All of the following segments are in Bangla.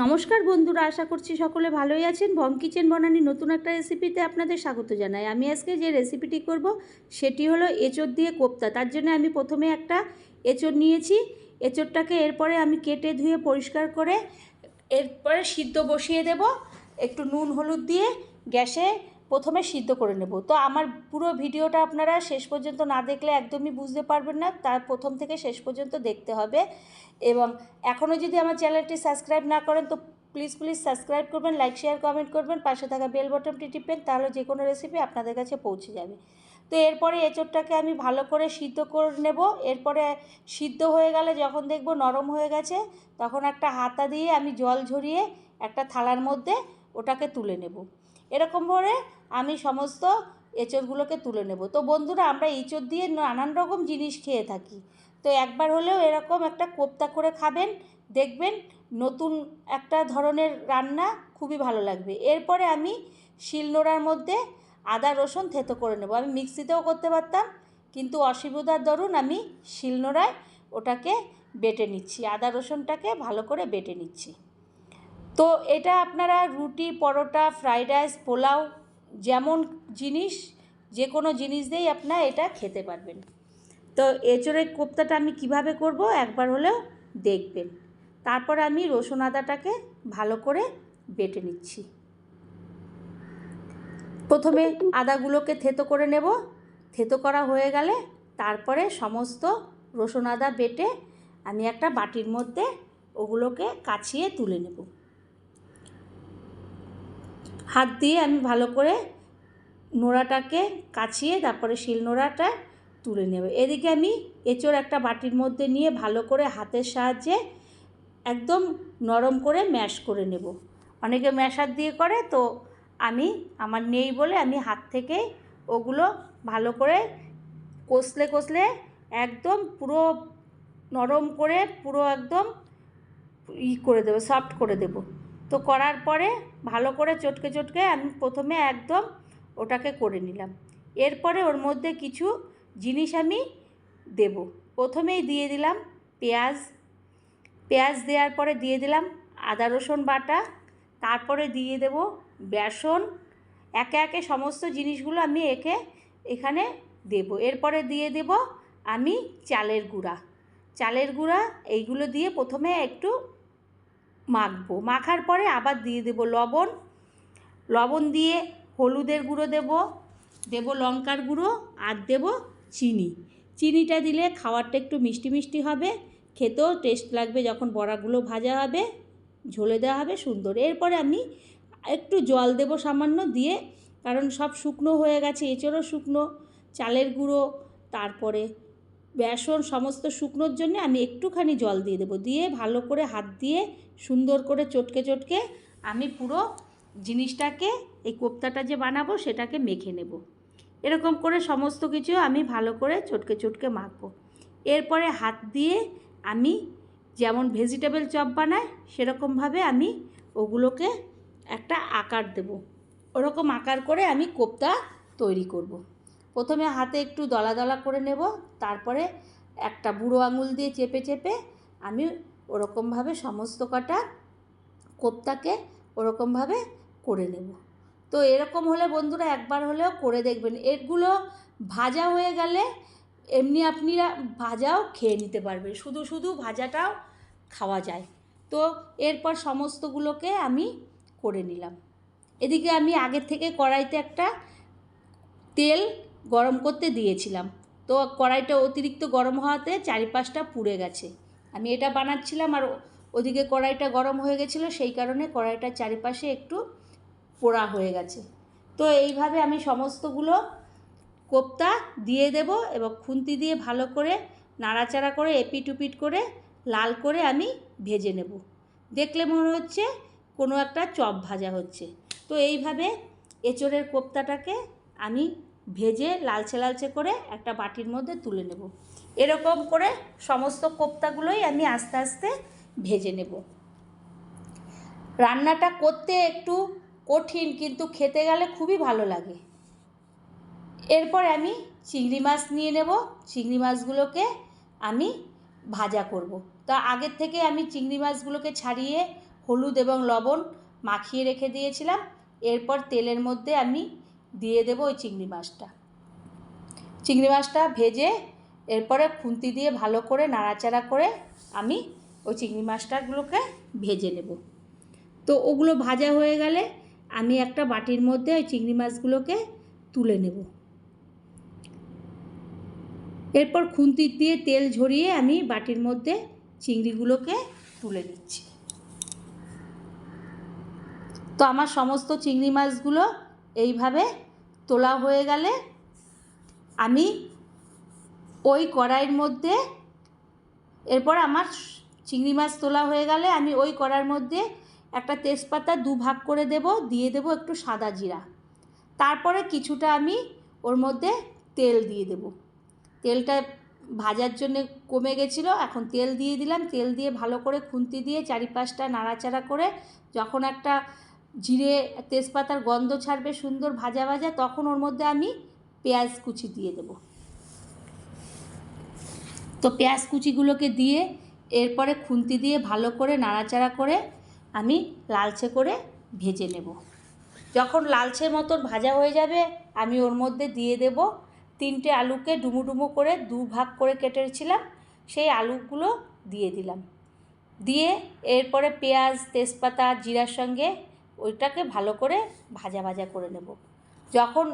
নমস্কার বন্ধুরা, আশা করছি সকলে ভালোই আছেন। ভম কিচেন বনানি নতুন একটা রেসিপিতে আপনাদের স্বাগত জানাই। আমি আজকে যে রেসিপিটি করব, সেটি হলো এঁচড় দিয়ে কোপ্তা। তার জন্য আমি প্রথমে একটা এঁচড় নিয়েছি। এঁচড়টাকে এরপরে আমি কেটে ধুয়ে পরিষ্কার করে, এরপরে সিদ্ধ বসিয়ে দেব। একটু নুন, হলুদ দিয়ে গ্যাসে প্রথমে সিদ্ধ করে নেব। তো আমার পুরো ভিডিওটা আপনারা শেষ পর্যন্ত না দেখলে একদমই বুঝতে পারবেন না। তার প্রথম থেকে শেষ পর্যন্ত দেখতে হবে। এবং এখনও যদি আমার চ্যানেলটি সাবস্ক্রাইব না করেন, তো প্লিজ প্লিজ সাবস্ক্রাইব করবেন, লাইক, শেয়ার, কমেন্ট করবেন, পাশে থাকা বেল বটনটি টিপবেন, তাহলে যে কোনো রেসিপি আপনাদের কাছে পৌঁছে যাবে। তো এরপরে এঁচোড়টাকে আমি ভালো করে সিদ্ধ করে নেব। এরপরে সিদ্ধ হয়ে গেলে যখন দেখব নরম হয়ে গেছে, তখন একটা হাতা দিয়ে আমি জল ঝরিয়ে একটা থালার মধ্যে ওটাকে তুলে নেব। এরকম করে আমি সমস্ত এঁচড়গুলোকে তুলে নেব। তো বন্ধুরা, আমরা এঁচড় দিয়ে নানান রকম জিনিস খেয়ে থাকি। তো একবার হলেও এরকম একটা কোপ্তা করে খাবেন, দেখবেন নতুন একটা ধরনের রান্না খুবই ভালো লাগবে। এরপরে আমি শিলনোড়ার মধ্যে আদা, রসুন থেতো করে নেব। আমি মিক্সিতেও করতে পারতাম, কিন্তু অসুবিধার দরুন আমি শিলনোড়ায় ওটাকে বেটে নিচ্ছি, আদা, রসুনটাকে ভালো করে বেটে নিচ্ছি। তো এটা আপনারা রুটি, পরোটা, ফ্রাইড রাইস, পোলাও যেমন জিনিস, যে কোনো জিনিস দিয়েই আপনারা এটা খেতে পারবেন। তো এঁচড়ের কোপ্তাটা আমি কীভাবে করব? একবার হলেও দেখবেন। তারপর আমি রসুন আদাটাকে ভালো করে বেটে নিচ্ছি। প্রথমে আদাগুলোকে থেতো করে নেব। থেতো করা হয়ে গেলে তারপরে সমস্ত রসুন আদা বেটে আমি একটা বাটির মধ্যে ওগুলোকে কাছিয়ে তুলে নেব। হাত দিয়ে আমি ভালো করে নোড়াটাকে কাছিয়ে তারপরে শিল নোড়াটা তুলে নেবে। এদিকে আমি এঁচোড় একটা বাটির মধ্যে নিয়ে ভালো করে হাতের সাহায্যে একদম নরম করে ম্যাশ করে নেব। অনেকে ম্যাশার দিয়ে করে, তো আমি, আমার নেই বলে আমি হাত থেকে ওগুলো ভালো করে কষলে কষলে একদম পুরো নরম করে পুরো একদম ই করে দেবো, সফট করে দেবো। তো করার পরে ভালো করে চটকে চটকে আমি প্রথমে একদম ওটাকে করে নিলাম। এরপরে ওর মধ্যে কিছু জিনিস আমি দেব। প্রথমেই দিয়ে দিলাম পেঁয়াজ। পেঁয়াজ দেওয়ার পরে দিয়ে দিলাম আদা, রসুন বাটা। তারপরে দিয়ে দেব বেসন। একে একে সমস্ত জিনিসগুলো আমি একে এখানে দেব। এরপরে দিয়ে দেব আমি চালের গুঁড়া। চালের গুঁড়া এইগুলো দিয়ে প্রথমে একটু মাখবো। মাখার পরে আবার দিয়ে দেব লবণ। লবণ দিয়ে হলুদের গুঁড়ো দেব দেব লঙ্কার গুঁড়ো আর দেব চিনি। চিনিটা দিলে খাওয়ারটা একটু মিষ্টি মিষ্টি হবে, খেতেও টেস্ট লাগবে যখন বড়াগুলো ভাজা হবে, ঝোলে দেওয়া হবে, সুন্দর। এরপরে আমি একটু জল দেব সামান্য দিয়ে, কারণ সব শুকনো হয়ে গেছে, এঁচড়ও শুকনো, চালের গুঁড়ো, তারপরে বেসন সমস্ত শুকনোর জন্য আমি একটুখানি জল দিয়ে দেবো। দিয়ে ভালো করে হাত দিয়ে সুন্দর করে চটকে চটকে আমি পুরো জিনিসটাকে, এই কোপ্তাটা যে বানাবো সেটাকে মেখে নেব। এরকম করে সমস্ত কিছু আমি ভালো করে চটকে চটকে মাখবো। এরপরে হাত দিয়ে আমি যেমন ভেজিটেবল চপ বানাই, সেরকমভাবে আমি ওগুলোকে একটা আকার দেব। ওরকম আকার করে আমি কোপ্তা তৈরি করব। প্রথমে হাতে একটু দলা দলা করে নেব, তারপরে একটা বুড়ো আঙুল দিয়ে চেপে চেপে আমি ওরকমভাবে সমস্ত কটা কোপ্তাকে ওরকমভাবে করে নেব। তো এরকম হলে বন্ধুরা একবার হলেও করে দেখবেন। এগুলো ভাজা হয়ে গেলে এমনি আপনিরা ভাজাও খেয়ে নিতে পারবেন। শুধু শুধু ভাজাটাও খাওয়া যায়। তো এরপর সমস্তগুলোকে আমি করে নিলাম। এদিকে আমি আগের থেকে কড়াইতে একটা তেল গরম করতে দিয়েছিলাম। তো কড়াইটা অতিরিক্ত গরম হওয়াতে চারিপাশটা পুড়ে গেছে। আমি এটা বানাচ্ছিলাম আর ওদিকে কড়াইটা গরম হয়ে গেছিল, সেই কারণে কড়াইটার চারিপাশে একটু পোড়া হয়ে গেছে। তো এইভাবে আমি সমস্তগুলো কোপ্তা দিয়ে দেব এবং খুন্তি দিয়ে ভালো করে নাড়াচাড়া করে এপিট উপিট করে লাল করে আমি ভেজে নেব। দেখলে মনে হচ্ছে কোনো একটা চপ ভাজা হচ্ছে। তো এইভাবে এঁচড়ের কোপ্তাটাকে আমি ভেজে লালচে লালচে করে একটা বাটির মধ্যে তুলে নেব। এরকম করে সমস্ত কোপ্তাগুলোই আমি আস্তে আস্তে ভেজে নেব। রান্নাটা করতে একটু কঠিন কিন্তু খেতে গেলে খুবই ভালো লাগে। এরপর আমি চিংড়ি মাছ নিয়ে নেব। চিংড়ি মাছগুলোকে আমি ভাজা করব। তা আগের থেকে আমি চিংড়ি মাছগুলোকে ছাড়িয়ে হলুদ এবং লবণ মাখিয়ে রেখে দিয়েছিলাম। এরপর তেলের মধ্যে আমি দিয়ে দেবো ওই চিংড়ি মাছটা। চিংড়ি মাছটা ভেজে এরপরে খুন্তি দিয়ে ভালো করে নাড়াচাড়া করে আমি ওই চিংড়ি মাছটাগুলোকে ভেজে নেব। তো ওগুলো ভাজা হয়ে গেলে আমি একটা বাটির মধ্যে ওই চিংড়ি মাছগুলোকে তুলে নেব। এরপর খুন্তি দিয়ে তেল ঝরিয়ে আমি বাটির মধ্যে চিংড়িগুলোকে তুলে নিচ্ছি। তো আমার সমস্ত চিংড়ি মাছগুলো এইভাবে তোলা হয়ে গেলে আমি ওই কড়াইয়ের মধ্যে, এরপর আমার চিংড়ি মাছ তোলা হয়ে গেলে আমি ওই কড়াইয়ের মধ্যে একটা তেজপাতা দু ভাগ করে দেব, দিয়ে দেব একটু সাদা জিরা। তারপরে কিছুটা আমি ওর মধ্যে তেল দিয়ে দেব। তেলটা ভাজার জন্য কমে গেছিল, এখন তেল দিয়ে দিলাম। তেল দিয়ে ভালো করে খুন্তি দিয়ে চারিপাশটা নাড়াচাড়া করে যখন একটা জিরে তেজপাতার গন্ধ ছাড়বে, সুন্দর ভাজা ভাজা, তখন ওর মধ্যে আমি পেঁয়াজ কুচি দিয়ে দেব। তো পেঁয়াজ কুচিগুলোকে দিয়ে এরপরে খুন্তি দিয়ে ভালো করে নাড়াচাড়া করে আমি লালচে করে ভেজে নেব। যখন লালচে মতন ভাজা হয়ে যাবে, আমি ওর মধ্যে দিয়ে দেব তিনটে আলুকে ডুমো ডুমো করে দু ভাগ করে কেটেছিলাম, সেই আলুগুলো দিয়ে দিলাম। দিয়ে এরপরে পেঁয়াজ, তেজপাতা, জিরার সঙ্গে ওইটাকে ভালো করে ভাজা ভাজা করে নেব। যখন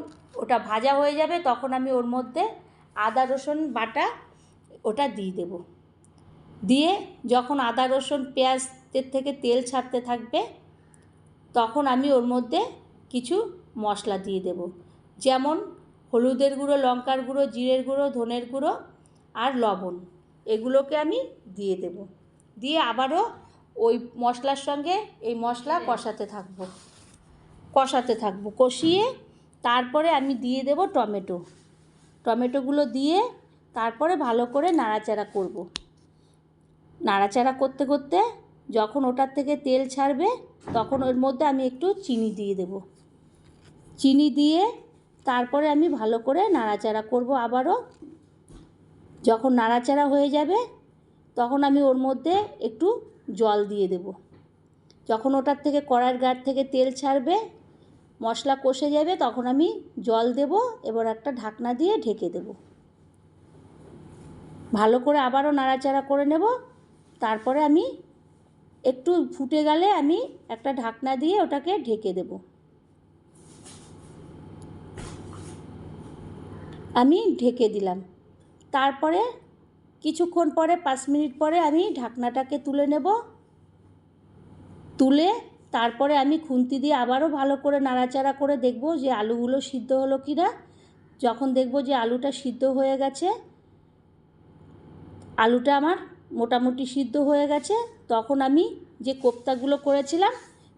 ওটা ভাজা হয়ে যাবে, তখন আমি ওর মধ্যে আদা, রসুন, বাটা ওটা দিয়ে দেব। দিয়ে যখন আদা, রসুন, পেঁয়াজের থেকে তেল ছাড়তে থাকবে, তখন আমি ওর মধ্যে কিছু মশলা দিয়ে দেব। যেমন হলুদের গুঁড়ো, লঙ্কার গুঁড়ো, জিরের গুঁড়ো, ধনের গুঁড়ো আর লবণ, এগুলোকে আমি দিয়ে দেব। দিয়ে আবারও ওই মশলার সঙ্গে এই মশলা কষাতে থাকব। কষাতে থাকব। কষিয়ে তারপরে আমি দিয়ে দেব টমেটো। টমেটোগুলো দিয়ে তারপরে ভালো করে নাড়াচাড়া করব। নাড়াচাড়া করতে করতে যখন ওটার থেকে তেল ছাড়বে তখন ওর মধ্যে আমি একটু চিনি দিয়ে দেব। চিনি দিয়ে তারপরে আমি ভালো করে নাড়াচাড়া করব আবারও। যখন নাড়াচাড়া হয়ে যাবে তখন আমি ওর মধ্যে একটু জল দিয়ে দেব। যখন ওটার থেকে কড়ার গাঢ় থেকে তেল ছাড়বে, মশলা কষে যাবে, তখন আমি জল দেব এবার একটা ঢাকনা দিয়ে ঢেকে দেব। ভালো করে আবারও নাড়াচাড়া করে নেব। তারপরে আমি একটু ফুটে গেলে আমি একটা ঢাকনা দিয়ে ওটাকে ঢেকে দেব। আমি ঢেকে দিলাম। তারপরে কিছুক্ষণ পরে, পাঁচ মিনিট পরে আমি ঢাকনাটাকে তুলে নেব। তুলে তারপরে আমি খুন্তি দিয়ে আবারও ভালো করে নাড়াচাড়া করে দেখব যে আলুগুলো সিদ্ধ হলো কি না যখন দেখব যে আলুটা সিদ্ধ হয়ে গেছে, আলুটা আমার মোটামুটি সিদ্ধ হয়ে গেছে, তখন আমি যে কোপ্তাগুলো করেছিলাম,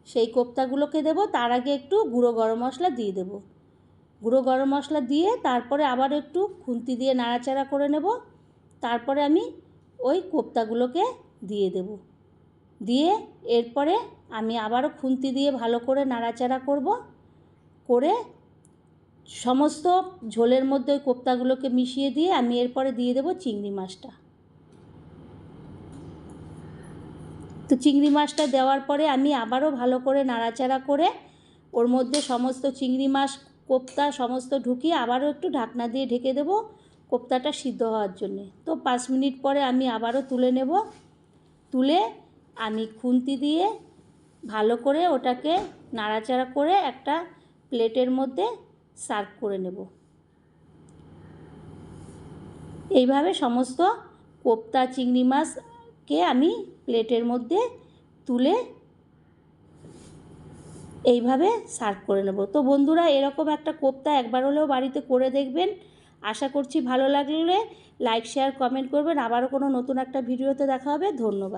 সেই কোপ্তাগুলোকে দেব। তার আগে একটু গুঁড়ো গরম মশলা দিয়ে দেব। গুঁড়ো গরম মশলা দিয়ে তারপরে আবার একটু খুন্তি দিয়ে নাড়াচাড়া করে নেব। তারপরে আমি ওই কোপ্তাগুলোকে দিয়ে দেব। দিয়ে এরপরে আমি আবারও খুন্তি দিয়ে ভালো করে নাড়াচাড়া করব। করে সমস্ত ঝোলের মধ্যে ওই কোপ্তাগুলোকে মিশিয়ে দিয়ে আমি এরপরে দিয়ে দেবো চিংড়ি মাছটা। তো চিংড়ি মাছটা দেওয়ার পরে আমি আবারও ভালো করে নাড়াচাড়া করে ওর মধ্যে সমস্ত চিংড়ি মাছ, কোপ্তা সমস্ত ঢুকিয়ে আবারও একটু ঢাকনা দিয়ে ঢেকে দেবো। কোপ্তাটা সিদ্ধ হওয়ার জন্যে। তো পাঁচ মিনিট পরে আমি আবারও তুলে নেব। তুলে আমি খুন্তি দিয়ে ভালো করে ওটাকে নাড়াচাড়া করে একটা প্লেটের মধ্যে সার্ভ করে নেব। এইভাবে সমস্ত কোপ্তা, চিংড়ি মাছকে আমি প্লেটের মধ্যে তুলে এইভাবে সার্ভ করে নেব। তো বন্ধুরা, এরকম একটা কোপ্তা একবার হলেও বাড়িতে করে দেখবেন। আশা করছি ভালো লাগলে লাইক শেয়ার কমেন্ট করবেন। আবারও কোনো নতুন একটা ভিডিওতে দেখা হবে। ধন্যবাদ।